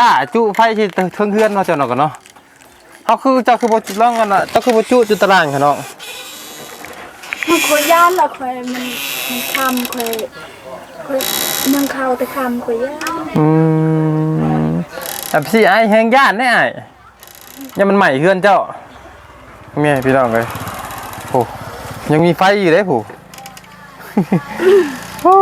อ่าจุไฟที่เทิงเฮือนเนาะเจ้าเนาะกันเนาะเฮาคือเจ้าคือบ่จุดร้องกันน่ะเจ้าคือบ่จุจุตารางค่ะเนาะมันคอยย่านละคอยมันมันคำคอยคอยเมืองเขาแต่คำคอยย่านอืมแบบสิไอ้แฮงย่านแน่ไอ้ยังมันใหม่เฮือนเจ้าแม่พี่น้องเอ้ยโอ้ยังมีไฟอยู่เด้ผู้โอ้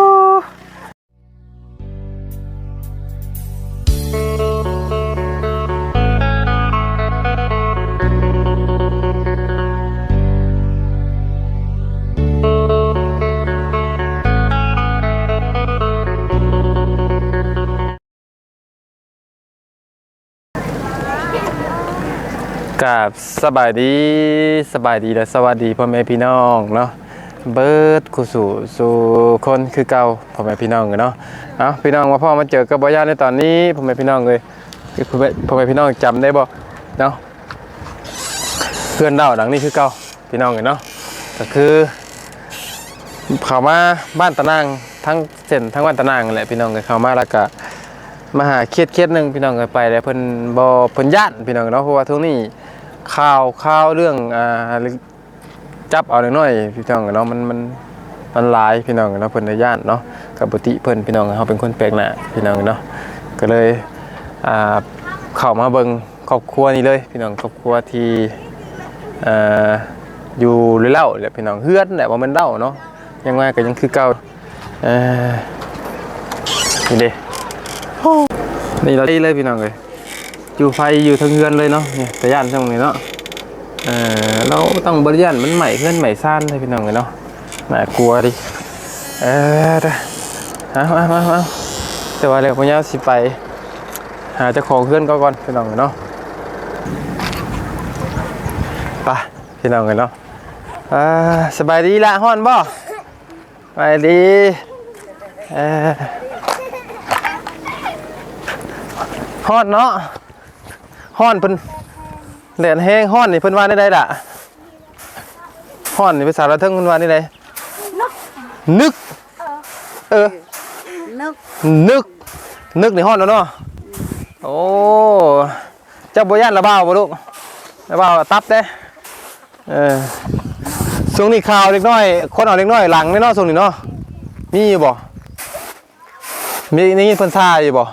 กับสบายดีสบายดีและสวัสดีพ่อแม่พี่น้องเนาะเบิร์ดกูสู่สู่คนคือเก่าพ่อแม่พี่น้องเนาะเอาพี่น้องมาพ่อมาเจอกับบ่ยานในตอนนี้พ่อแม่พี่น้องเลยพ่อแม่พ่อแม่พี่น้องจำได้บ่เนาะเพื่อนเล่าหลังนี้คือเก่าพี่น้องเนาะก็คือเขามาบ้านตะนางทั้งเส้นทั้งบ้านตะนางนั่นแหละพี่น้องกันเขามาแล้วก็มาหาเครียดเครียดหนึ่งพี่น้องกันไปแล้วเพิ่นบ่เพิ่นย่านพี่น้องเนาะเพราะว่าทุกนี้ ข่าวข่าวเรื่องอ่าจับเอาเล็กน้อยพี่น้องเนาะมันมันมันหลายพี่น้องเนาะเพิ่นได้ย่านเนาะกับปติเพิ่นพี่น้องเฮาเป็นคนแปลกหน้าพี่น้องเนาะก็เลยอ่าเข้ามาเบิ่งครอบครัวนี้เลยพี่น้องครอบครัวที่อ่าอยู่เล่าแหละพี่น้องเฮือนแหละว่ามันเล่าเนาะยังว่าก็ยังคือเก่าเอ่อนี่เด้นี่เราได้เลยพี่น้องเลย อยู่ไฟอยู่ทางเฮือนเลยเนาะเนี่ยแต่ย่านช่องนี้เนาะเออเราต้องบริยานมันใหม่เพื่อนใหม่ซ่านเลยพี่น้องเลยเนาะน่ากลัวดิเออเด้อาเอาเอาเอาแต่ว่าเดี๋ยวพญาสิไป หาเจ้าของเพื่อนก็ก่อนพี่น้องเลยเนาะไปพี่น้องเลยเนาะอ่าสบายดีละฮ้อนบ่สบายดีเออฮ้อนเนาะ ฮ้อนเพิ่นแดดแห้งฮ้อนนี่เพิ่นว่าได้ไดล่ะฮ้อนนี่ภาษาละเทิงเพิ่นว่าได้ไดนึก เออ นึก นึก นึกนี่ฮ้อนแล้วเนาะโอ้เจ้าบ่ย่านระบ้าวบ่ลูกระบ้าวตับเด้เออช่วงนี้ข่าวเล็กน้อย คนเอาเล็กน้อยหลังแน่เนาะช่วงนี้เนาะมีอยู่บ่มีนี่เพิ่นซ่าอยู่บ่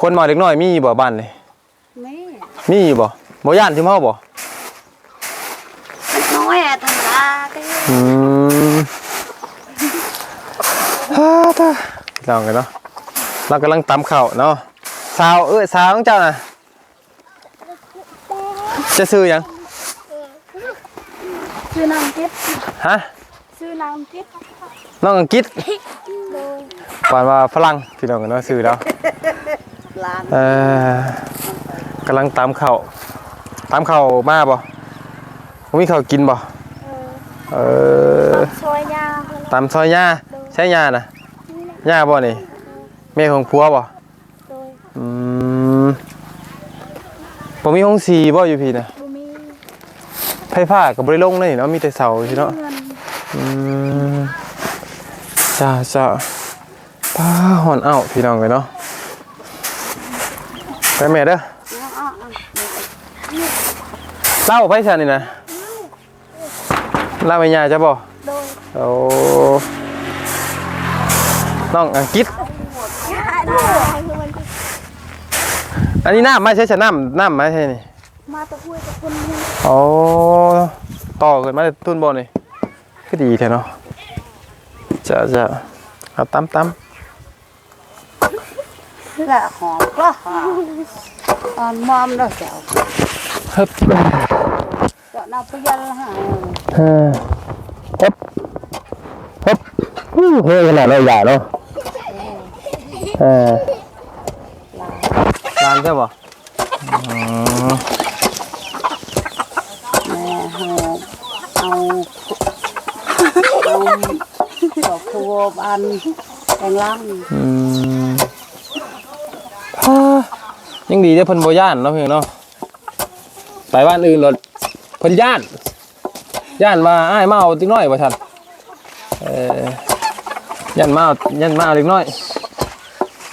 คนมาเล็กน้อยมีอยู่บ่บ้านนี่แม่ มีอยู่บ่บ่ย่านที่เฮาบ่น้อยอะธรรมดาก็อืมฮ่าท่าลองกันเนาะเรากำลังตำข้าวเนาะสาวเอ้ยสาวของเจ้าน่ะจะซื้อหยังชื่อนางกิดฮะชื่อนางกิดน้องอังกฤษโดยปานว่าฝรั่งพี่น้องกันเนาะซื้อแล้วหลานเอ่อ กำลังตำข้าวตำข้าวมาบ่บ่มีข้าวกินบ่เออเออซอยยาตำซอยหญ้าใช่หญ้าน่ะหญ้าบ่นี่แม่ของผัวบ่โดยอืมบ่มีห้องสีบ่อยู่พี่น่ะบุมีไฟฟ้าก็บ่ได้ลงเลยเนาะมีแต่เสาสิเนาะเงินอืมจ้าจ้าป้าหอนเอ้าพี่น้องเลยเนาะไปแม่เด้อ เอาเอาเอา เล่าไปซะนี่นะเล่าไปยาจ้ะบ่โดยโอ้น้องอังกฤษยาด้วยให้คือมันอันนี้น้ำไม่ใช่ชะน้ำน้ำไม่ใช่นี่มาตะคุยกับคนนี้โอ้ต่อขึ้นมาได้ตุ้นบ่นี่ก็ดีแท้เนาะจ้าจ้าเอาตั้มตั้มละหอมก็หอมอ่อนมอมแล้วเจ้า ฮึบเจ้านาพยันละหาเฮ้ยฮึบฮึบอู้เฮ้ยขนาดเราใหญ่เนาะเออร้านใช่ป่ะอ๋อแม่หอมเอาเอาดอกทัวบานแตงล่างอืมฮ่ายังดีได้เพิ่นบ่ย่านเนาะเพียงเนาะ ไปบ้านอื่นรถเพิ่นย่าน ย่านว่าอ้ายมาเอาติ๊กน้อยว่าซั่นเออย่านมาเอาย่านมาเอาติ๊กน้อย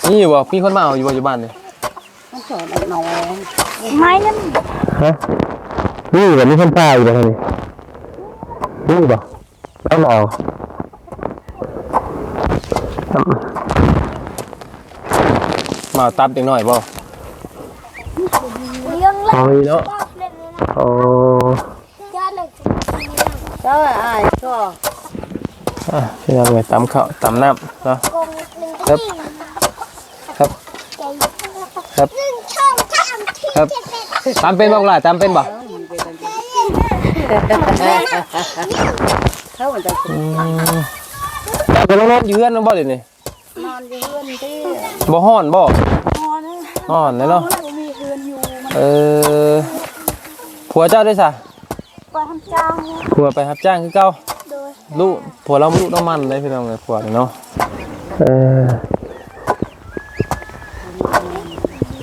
นี่อยู่บ่มีคนมาเอาอยู่บ่อยู่บ้านนี่มันสอนไอ้น้องไม้นั่นฮะนี่แบบนี้คนตายอยู่บ่นี่นี่บ่แล้วมาเอามาตับอีกหน่อยบ่เลี้ยงละเอาอีเนาะ เล่นเลยนะโอ้ย่าเลยเจ้าไอ้ก็อะพี่น้องเลยตำข้าวตำน้ำเนาะกงหนึ่งครับครับครับหนึ่งช่องทางที่ครับตำเป็นบ่ล่ะตำเป็นบ่เขามันจะอืมตำเป็นนอนอยู่เฮือนบ่เดี๋ยวนี้นอนอยู่เฮือนที่บ่ฮ้อนบ่นอนนะฮ้อนเลยเนาะบ่มีเฮือนอยู่มันเออ ผัวเจ้าได้ซะไปทำจ้างเนี่ยผัวไปรับจ้างคือเก่าโดยลูกผัวเราลูกน้ำมันเลยพี่น้องเลยผัวนี่เนาะเออ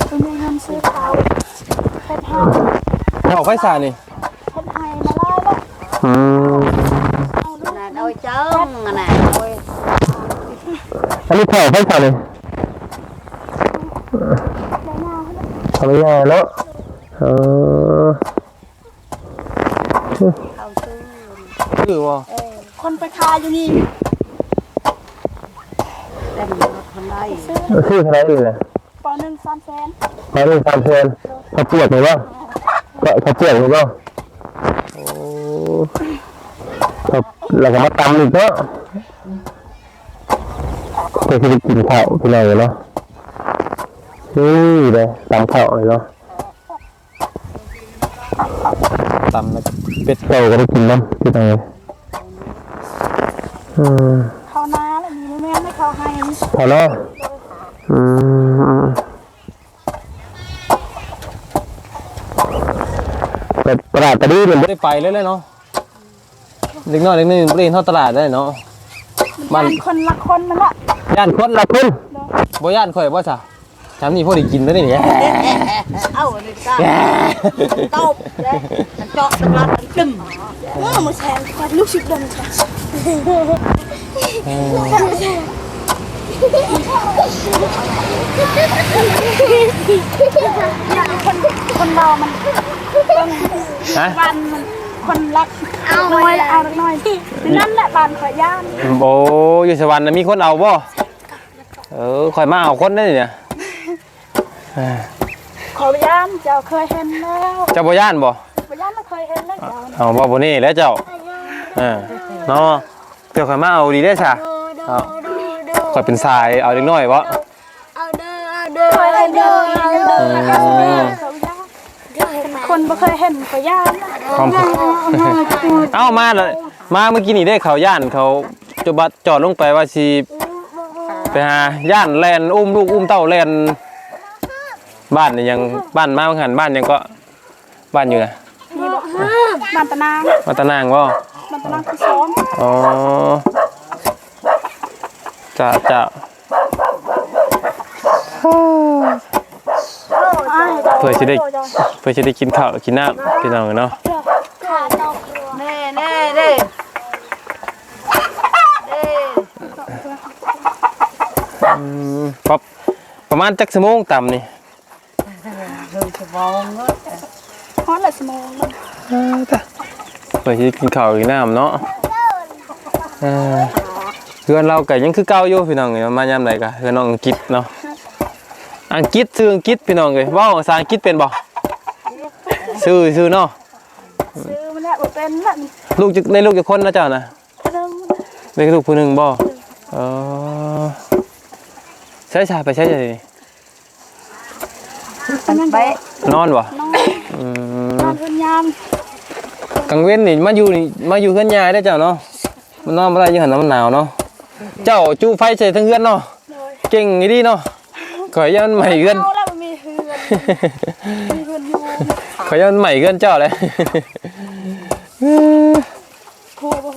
เป็นเงินซื้อเขาเพชรไฮเอาไฟสานี่เพชรไฮมาไล่ละอืมเอาลูกน่ะโดยเจ้าน่ะโดยอันนี้เผาไฟสานี่ได้หน้าเขาเลยทำยังไงเนาะเออ เขาซื้อคือว่าคนไปขายอยู่นี่เต็มรถคนได้ซื้อคืออะไรนี่แหละปอหนึ่งสามแสนมาเป็นสามเพลนเขาเปียกหรือเปล่าเขาเปียกหรือเปล่าโอ้ครับแล้วก็มาตำอีกเนาะเพื่อที่จะกินข้าวกินอะไรเนาะนี่เลยตำข้าวเลยเนาะ ตำแล้วก็เป็ดเก่าก็ได้กินน้ำที่ไหนอืมเขานาแล้วมีแม่ไม่เขาให้พอเนาะอืมแต่ตลาดตะดีมันไม่ได้ไปเลยเลยเนาะเด็กน้อยเด็กนึงไม่ได้เห็นเท่าตลาดได้เนาะมันบ้านคนละคนมันละย่านคนละคนบ่ย่านข่อยบ่ซะจำนี่พอได้กินแล้วนี่ เอ้านี่ก็ตบเลยมันเจาะตลาดมันตึมเออมาแชร์กันลูกชิดเดินค่ะคนคนเรามันฮะบ้านมันคนรักเอาน้อยเอาน้อยนั่นแหละบานขอย่านโอ้อยู่สวรรค์นะมีคนเอาบ่เออข่อยมาเอาคนได้เนี่ย เออขอย่านเจ้าเคยเห็นแล้วเจ้าบ่ย่านบ่ขอย่านเราเคยเห็นแล้วเจ้าเอาบ่บ่นี่แล้วเจ้าเออเนาะเดี๋ยวข่อยมาเอาดีได้ซะเอาข่อยเป็นสายเอาเด็กน้อยบ่เคยเห็นเด้ออืมคนบ่เคยเห็นขอย่านความเอ้ามาเลยมาเมื่อกี้นี่ได้เขาย่านเขาจะบัดจอดลงไปว่าสิไปหาย่านแลนอุ้มลูกอุ้มเต้าแลน บ้านนี่ยังบ้านมาบางหันบ้านยังก็บ้านอยู่นะนี่บอกบ้านตะนางมาตะนางว่าบ้านตะนางที่สองอ๋อจะจะเพื่อจะได้เพื่อจะได้กินข้าวกินน้ำพี่น้องเนาะแน่แน่เด้เด้อืมประประมาณจักสมงต่ำนี่ดู สมองเนอะฮอดละสมองมันเพื่อจะได้กินข้าวกินน้ำเนาะเออเพื่อนเราก็ยังคือเก่าอยู่พี่น้องเอ้ยมายามใดก็เพื่อนน้องอังกฤษเนาะอังกฤษซื้ออังกฤษพี่น้องเอ้ยเว้าภาษาอังกฤษเป็นบ่ซื้อซื้อเนาะซื้อมันแหละบ่เป็นละนี่ลูกจะได้ลูกจะคนนะเจ้านะเริ่มได้ลูกผู้หนึงบ่เออใช้ชาไปใช้จะนี่ มันไปนอนบ่นอนอืมนอนเพิ่นยามกลางเว้นนี่มาอยู่นี่มาอยู่เฮือนยายได้อเจ้าเนาะมันนอนบ่ได้อยู่หันน้ำมันหนาวเนาะเจ้าจูไฟใส่ทั้งเฮือนเนาะโดยเก่งอีดีเนาะขอยยันใหม่เฮือนเอาแล้วมันมีเฮือนมีเฮือนอยู่ขอยยันใหม่เฮือนเจ้าเลยครัวบ่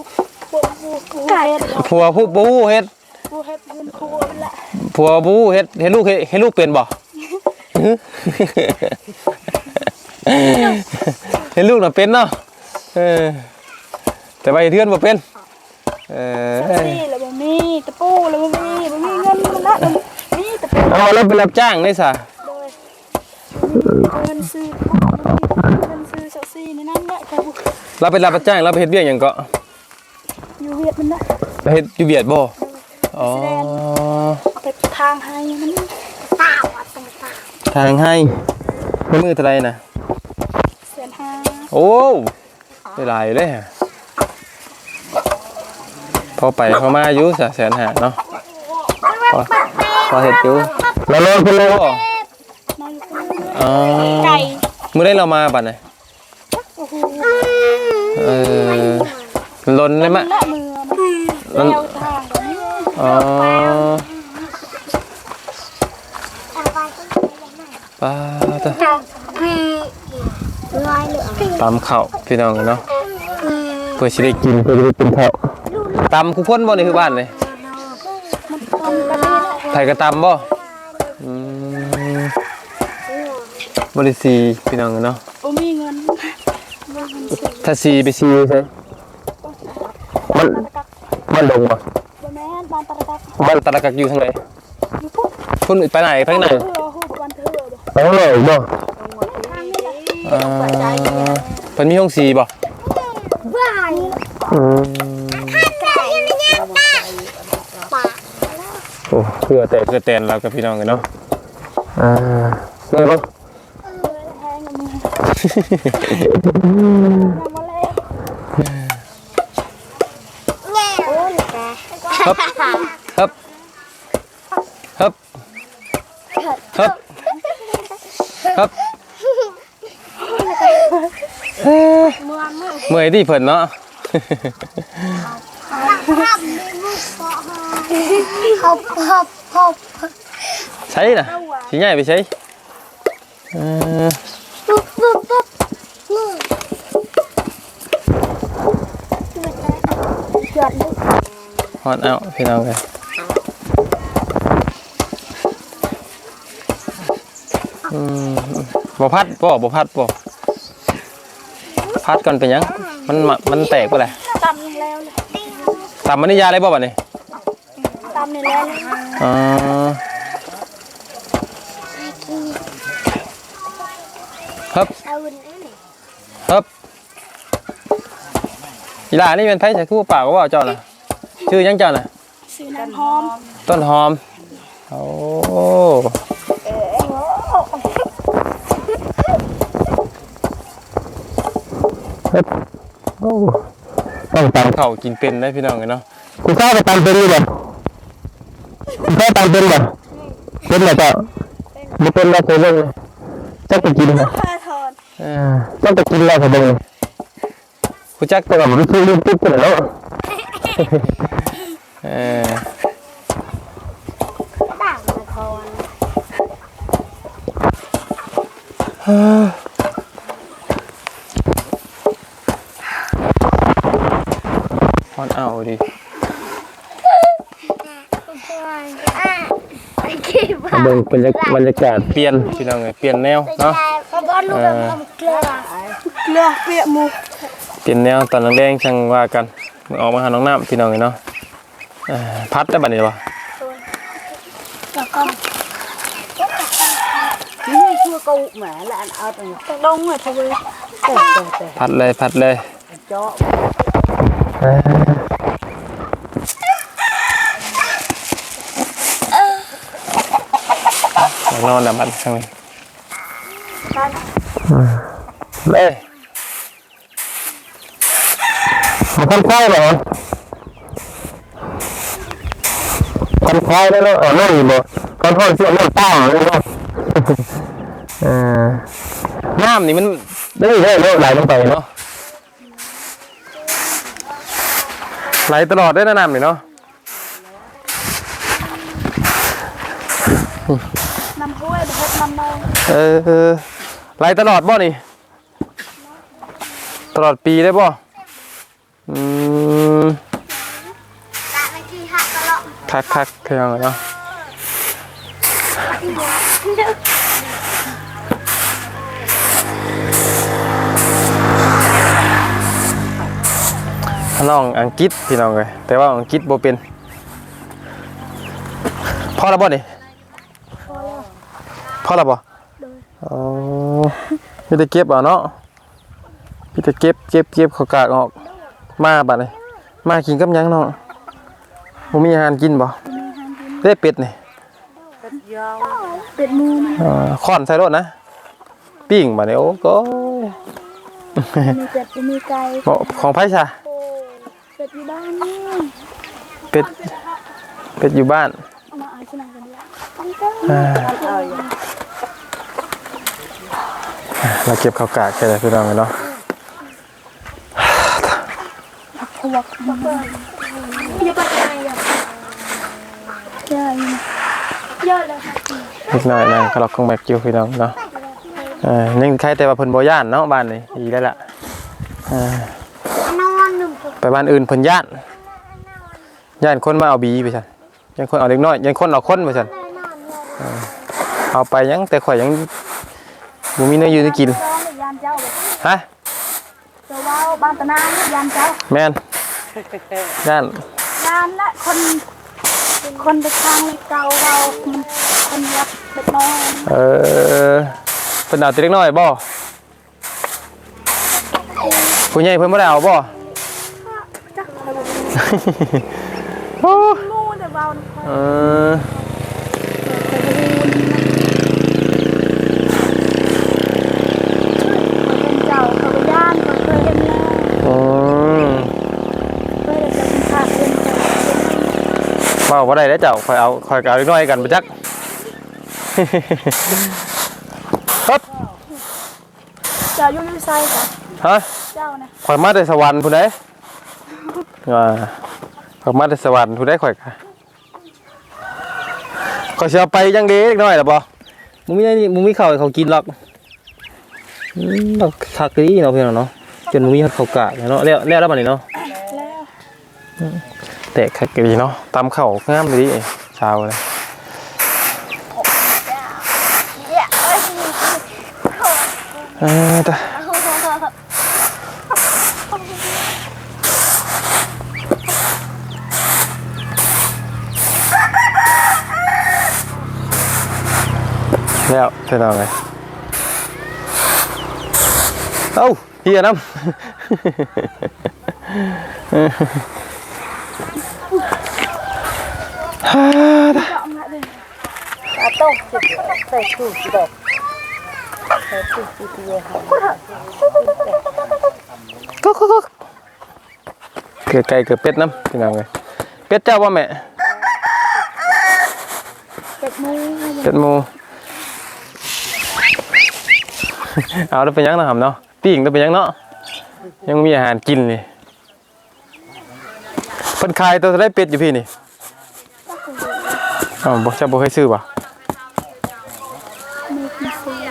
ครัวบ่ไก่ผัวผู้บูเฮ็ดครัวเฮ็ดเฮือนครัวนั่นแหละผัวบูเฮ็ดเฮ็ดลูกเฮ็ดเฮ็ดลูกเป็นบ่ เฮ็ดลูกน่ะเป็นเนาะเออแต่ว่าเฮ็ดเฮือนบ่เป็นเออสักซี่แล้วบ่มีตะปูแล้วบ่มีบ่มีเงินมันละมีตะปูเอาแล้วไปรับจ้างได้ซะเงินซื้อเงินซื้อเซลซี่นี่นั่นแหละเราไปรับจ้างเราไปเฮ็ดเวียกหยังก็อยู่เวียดมันนะไปเฮ็ดอยู่เวียดบ่อ๋อไปทางให้มันตาวัดตรงตา ทางให้ไม่มือเท่าไหรนะเสียนห้าโอ้ได้หลายเลยฮะพอไปพอมาอยู่สะแสนหาเนาะพอพอเห็ดอยู่แล้วลงขึ้นเลยบ่นอนอยู่คนเดียวอ๋อไก่มื้อได้เรามาบัดน่ะโอ้โหเออลนเลยมะละมือมันแล้วทางแบบนี้อ๋อ ปลาตะตำข้าวพี่น้องเนาะเพื่อสิได้กินเพื่อสิได้กินข้าวตำคุกคนบ่นี่คือบ้านเลยมันทำแบบนี้แหละไผกระตำบ่อืมบริสีพี่น้องเนาะโอ้มีเงินเงินซื้อถ้าสีไปสีใช่มันมันลงบ่บะแม่นบานตะกักมันตะลักกักอยู่ทางไหนอยู่ปุ๊บพุ่นไปไหนไปทางไหนเพื่อหูวันเธอบ่ไปทางไหนบ่ทางนี้แหละอ่าเพิ่นมีห้องสีบ่ว้ายอืมโอ้เพื่อแต่เพื่อแตนเรากับพี่น้องกันเนาะอ่าเมื่อยบ่แทงกับมือทำมาแล้วโอ้ยแกฮึบฮึบฮึบฮึบ ฮึบเอ้ยเมืองมือเมื่อยที่เพิ่นเนาะ เขาเขาเขาใช้น่ะสิใหญ่ไปใช้เออปุ๊บปุ๊บปุ๊บหยอดลูกฮอดเอาพี่น้องเลยอืม บ่พัดบ่บ่พัดบ่พัดก่อนเป็นหยัง มันมะมันแตกไปเลยตำยังแล้วเลยตำมันนี่ยาอะไรบ่บัดนี้ตำในแล้วเลยอ๋อฮึบเอาอุ่นนี่ฮึบอีหลานี่เป็นไผใส่คู่ปากก็ว่าเจ้าน่ะชื่อหยังเจ้าน่ะสีน้ำหอมต้นหอม โอ้ โอ้ต้องตำข้าวกินเป็นได้พี่น้องกันเนาะคุณข้าวไปตำเป็นหรือเปล่าคุณข้าวตำเป็นเปล่าเป็นเหรอเจ้าไม่เป็นแล้วเคยเล่นเลยจักจะกินนะข้าทอนอ่าจักจะกินแล้วเคยเล่นคุณจักแต่ว่ามันคือลืมปุ๊บกันแล้วเออด่างมาทอน พอนเอาดิ คิดว่า เบิ่งบรรยากบรรยากาศเปลี่ยนพี่น้องเอ้ยเปลี่ยนแนวเนาะเขาบอกลูกแบบเกลือเกลือเปียกหมูเปลี่ยนแนวตอนแรงๆช่างว่ากันมื้อออกมาหาน้องน้ำพี่น้องเอ้ยเนาะเอ่อพัดได้บัดนี้บ่แล้วก็นี่ชั่วกูแหมละอันเอาตรงตะดงหัวทะเวแต่แต่แต่พัดเลยพัดเลยเจาะอยา นอนแล้วบัดข้างนี้บ้านเลยมันค่อนข้างเหรอค่อนข้างได้แล้วอ๋อนั่นอยู่บ่ค่อนข้างเสียน้ำตาเลยเนาะเออน้ำนี่มันได้ได้เนาะไหลลงไปเนาะไหลตลอดได้นะน้ำนี่เนาะ น้ำห้วยเด็กน้ำนอง เออไหลตลอดบ่นี่ ตลอดปีได้บ่อืมคักคักๆคือยังเนาะน้องอังกฤษพี่น้องเลยแต่ว่าอังกฤษบ่เป็นพ่อแล้วบ่นี่พอแล้วบ่อ๋ อมีแต่เก็บเอาเนาะมีแต่เก็บเก็บเก็บเขากากออก มาบัดนี้มากินกับหยังเนาะบ่มีอาหารกินบ่ได้เป็ดนี่ยาวเป็ดหมูมันอ่าค้อนใส่รถนะ ปิ้งบัดนี้โอ้ก็มีเป็ดมีไก่บ่ของไผซะเป็ดอยู่บ้านนี่เป็ดเป็ดอยู่บ้าน เอามาเอาชนะกันดีละอ่าเอา อย่างเราเก็บข้าวกากแค่ไหนพี่น้องเนาะขวักมาอย่าไปไหนอะเยอะเยอะเลยค่ะนิดหน่อยนะเขาล็อกของแม็กอยู่พี่น้องเนาะเอ่ายังใครแต่ว่าเพิ่นบ่ย่านเนาะบ้านนี่ดีแล้วล่ะอ่านอนหนึ่งไปบ้านอื่นเพิ่นย่านย่านคนมาเอาบีไปซั่นยังคนเอาเด็กน้อยยังคนเอาคนไปซั่นเออเอาไปยังแต่ข่อยยัง บ่มีเนื้ออยู่ได้กิน ยานเจ้าเลยฮะ เจ้าว่าบ้านตะนานยานเจ้าแม่นย่านยานละคนคนไปทางเก่าเรามันคนรักเด็กน้อยเออเพิ่นเอาแต่เด็กน้อยบ่ผู้ใหญ่เพิ่นบ่ได้เอาบ่จักเลยโอ้มูแต่เบาเออ เป็นเจ้าเขาไปย่านเขาเคยเห็นแล้ว อืม เคยได้เป็นพระเป็น เว้าบ่ได้แล้วเจ้าข่อยเอาข่อยก็เอาเล็กน้อยกันไปจักครับเจ้ายุ่งยุ่งไซจ้ะฮะเจ้านะข่อยมาแต่สวรรค์ผู้ใดว่าข่อยมาแต่สวรรค์ผู้ใดข่อยก็ข่อยสิเอาไปจังเด้เล็กน้อยล่ะบ่มึงมีอันนี่มึงมีข้าวให้เขากินหรอกอืมดอกคักดีเนาะพี่น้องเนาะจนมึงมีฮอดข้าวกากเนาะแล้วแล้วแล้วบัดนี้เนาะ แล้วแตกคักดีเนาะตำข้างามดีเช้าเลยเออตะแล้วเท่าไหร่เอ้าเฮียน้ำฮ่าดะ เจ้ามาเลย อา ต้องใส่ถุงดอกใส่ถุงตีเดียวค่ะก็ก็ก็เกิดไก่เกิดเป็ดน้ำพี่น้องเลยเป็ดเจ้าว่าแม่เป็ดมูเป็ดมูเอาแล้วเป็นยังนะครับเนาะปิ้งแล้วเป็นยังเนาะยังมีอาหารกินนี่เพิ่นขายตัวท่าได้เป็ดอยู่พี่นี่ อ้าวบ่เจะบ่เคยซื้อป่ะ มีมีเสีย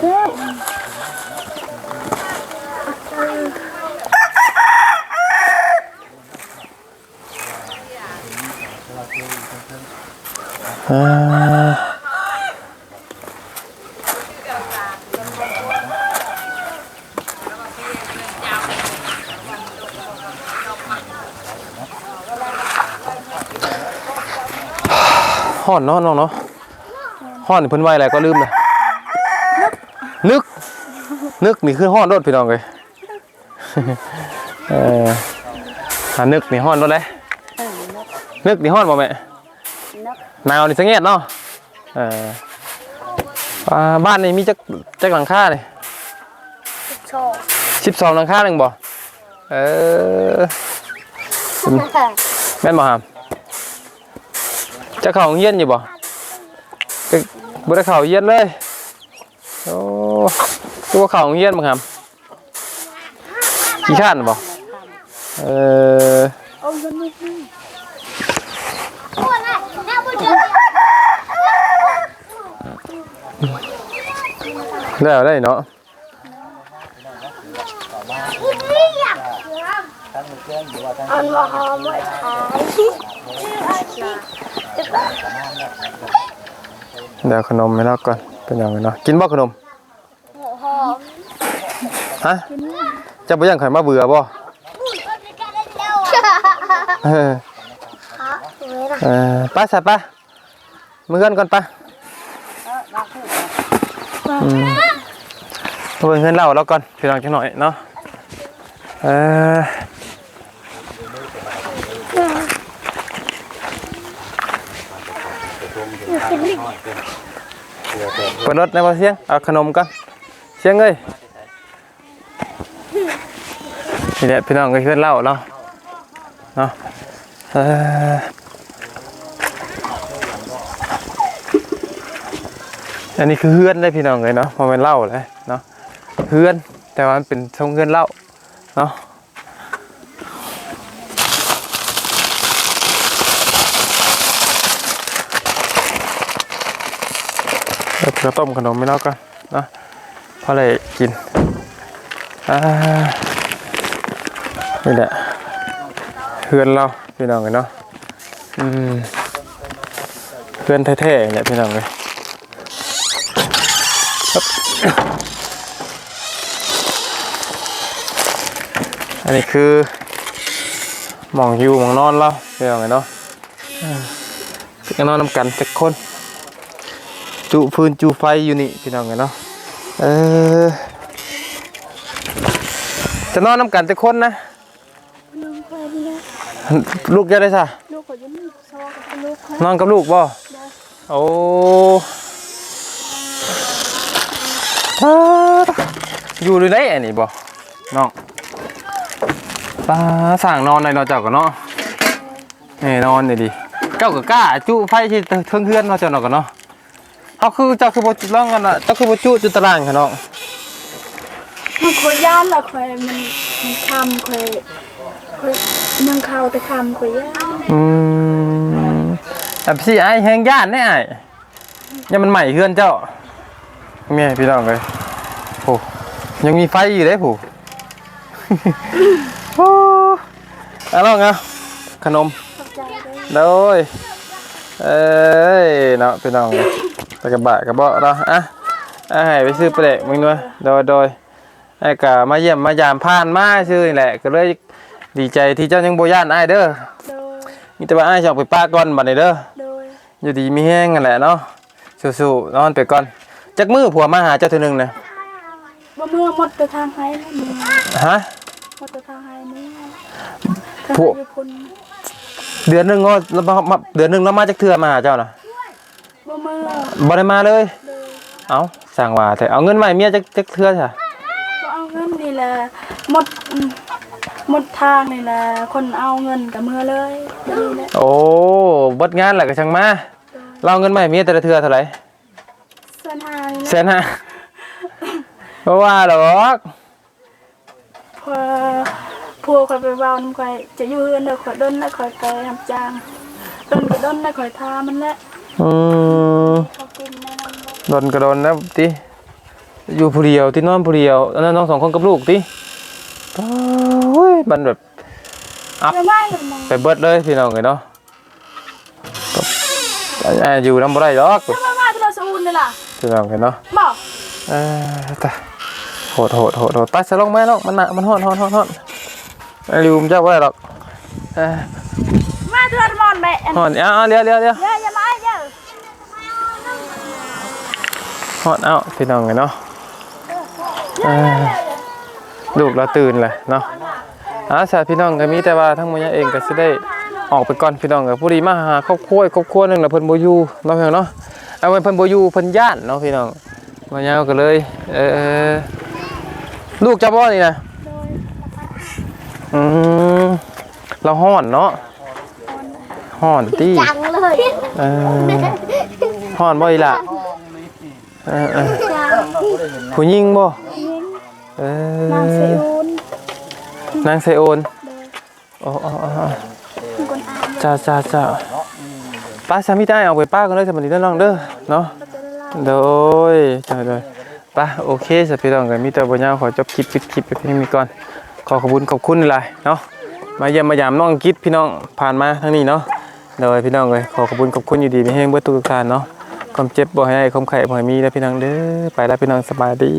เฮ้ย อ่า ฮ้อนเนาะน้องเนาะฮ้อนนี่เพิ่นไว้อะไรก็ลืมเลยนึก นึกนี่คือฮ้อนรถพี่น้องเลยเออหานึกนี่ฮ้อนรถเลยนึกนี่ฮ้อนบ่แม่หนาวนี่สังเกตเนาะเอออ่าบ้านนี่มีจักจักหลังคาเลยชอบสิบสองหลังคาหนึ่งบ่เออแม่นบ่ครับ จะเข้าเรียนอยู่บ่เอ้ยบ่ได้เข้าเรียนเลย โอ้ตัวเข้าโรงเรียนบ่ครับขี้ข้านบ่เออเอาเงินนี่นี่แล้วได้เนาะอันว่าหอมไว้ขาย เดี๋ยวขนมให้เราก่อนเป็นยังไงเนาะกินบ่ขนมหอมฮะจะบ่ยังข่อยมาเบื่อบ่เออเออไป้าสัตว์ป้ามือกันก่อนไป้ามาเบิ่งเงินเล่าแล้วก่อนพี่น้องจังหน่อยเนาะเออ เปิดรถในบ่เสียงเอาขนมก่อนเสียงเอ้ยนี่แหละพี่น้องก็เพื่อนเล่าเนาะเนาะเอออันนี้คือเฮือนเลยพี่น้องเลยเนาะพอเป็นเล่าเลยเนาะเฮือนแต่ว่ามันเป็นทรงเฮือนเล่าเนาะ เดี๋ยวเราต้มขนมไม่นอกก่อนเนาะพอเลยกินอ่านี่แหละเฮือนเราพี่น้องเลยเนาะอืมเฮือนแท้ๆเนี่ยพี่น้องเลยอันนี้คือหมองอยู่หมองนอนเราเรื่องไงเนาะอ่าจะนอนนำกันจักคน จุฟืนจุไฟอยู่นี่พี่น้องไงเนาะเออจะนอนนำกันจักคนนะน้องคอยนี่นะลูกจะได้ซะลูกคอยอยังมีซอกับลูกคอยนอนกับลูกบ่โอ้อ่าอยู่ด้วยได้อันนี้บ่น้องตาสั่งนอนในนอนเจ้ากันเนาะนี่นอนนี่ดิเจ้าก็กล้าจุไฟที่เทิงเฮือนเนาะเจ้าเนาะกันเนาะ เอาคือเจ้าคือบ่จุร้องกันน่ะเจ้าคือบ่จุจุตารางค่ะเนาะมันคอยย่านละคอยมันมันคำคอยคอยนึ่งข้าวแต่คำคอยย่านอืมแบบสิไอ้แฮงย่านแน่ไอ้ยังมันใหม่เฮือนเจ้าแม่พี่น้องเลยโอ้ยังมีไฟอยู่เด้ผู้โอ้เอาลองเอาขนม ขอบใจเลยโดยเอ้ยเนาะพี่น้อง ไปกระบะกระเบาะเนาะอะอะให้ไปซื้อปลาเด็กมึงด้วยโดยโดยไอ้กะมาเยี่ยมมายามผ่านมาซื้อนี่แหละ ก็เลยดีใจที่เจ้ายังโบย่านไอ้ายเด้อโดยมีแต่ว่าไอ้ายจะออกไปป้าก่อนบัดนี้เด้อโดยอยู่ดีมีแห้งกันแหละเนาะสู้ๆนอนไปก่อนจักมือผัวมาหาเจ้าเทีนึงนะบ่เมื่อหมดแต่ทางให้แล้วนี่ฮะหมดแต่ทางให้นี่พวกทางให้พุ่นเดือนหนึงก็แล้วมามาเดือนหนึงแล้วมาจักเทื่อมาหาเจ้าน่ะ บ่เมื่อบ่ได้มาเลยโดยเอาสั่งว่าแต่เอาเงินมาให้เมียจักจักเทื่อจ้ะบ่เอาเงินนี่แหละหมดอืมหมดทางนี่แหละคนเอาเงินกับเมื่อเลยบ่นี่แหละโอ้เบดงานแหละก็ช่างมาเราเอาเงินมาให้เมียแต่ละเทื่อเท่าไหร่เส้นหานี่แสแหละนห้าเพราะว่าหรอกพอพวกคอยไปเว้านำคอยจะอยู่เฮือนเด้อคอยดนแล้วคอยไปทำจางดนก็ดนแล้วคอยทามันแหละ อืมเขากินแน่นอนบ่โดนกระโดนนะติอยู่ผู้เดียวที่นอนผู้เดียวอันนั้นน้องสองคนกับลูกติโอ้ยมันแบบแล้วไม่เลยมองไปเบิดเลยพี่น้องเลยเนาะก็อ่าอยู่น้ำบ่ได้หรอกทำไมมาที่เราสูนนี่ล่ะพี่น้องเห็นเนาะบอกเออตายโหดโหดโหดโหดไปสลงไหมลูกมันหนักมันหอนหอนหอนหอนไอ้ลิวมนเจ้าบ่ได้หรอกเออมาที่เรามอนไปอันหอนเอาเอาเลี้ยวเลี้ยวเลี้ยว เยอะอย่ามาเยอะหอนเอาพี่น้องเลยเนาะเออลูกเราตื่นเลยเนาะอาสาพี่น้องก็มีแต่ว่าทั้งหมดเองก็สิได้ออกไปก่อนพี่น้องก็ผู้ดีมาหาครอบครัวอีกครอบครัวหนึงน่ะเพิ่นบ่อยู่เนาะพี่น้องเนาะเอาไว้เพิ่นบ่อยู่เพิ่นย่านเนาะพี่น้องมายาวก็เลยเออลูกเจ้าบ่นี่นะโดยอืมเราห่อนเนาะห่อนตี้จังเลยเออห่อนบ่อีล่ะ เออเออจังผู้หญิงบ่เออนางเซอุนนางไซโอนโดยโอ้โอ้โอ้โอ้คุณคนอ่านจ้าจ้าจ้าป้าสามีได้เอาไปป้ากันเลยสมัยนี้น้องเด้อเนาะ ก็จะได้เล่าโดยจ้าโดยไป้าโอเคสพี่น้องกันมีแต่บ่ยาวขอจบคลิปปิดคลิปไปเพียงนี้ก่อน ขอขอบคุณขอบคุณหลายเนาะมาเยี่ยมมายามน้องกิดพี่น้องผ่านมาทางนี้เนาะโดยพี่น้องเลยขอขอบคุณขอบคุณอยู่ดีมีแห้งเบิดทุกๆท่านเนาะ ความเจ็บบ่ให้ความไข้บ่ให้มีแล้วพี่น้องเด้อไปแล้วพี่น้องสบายดี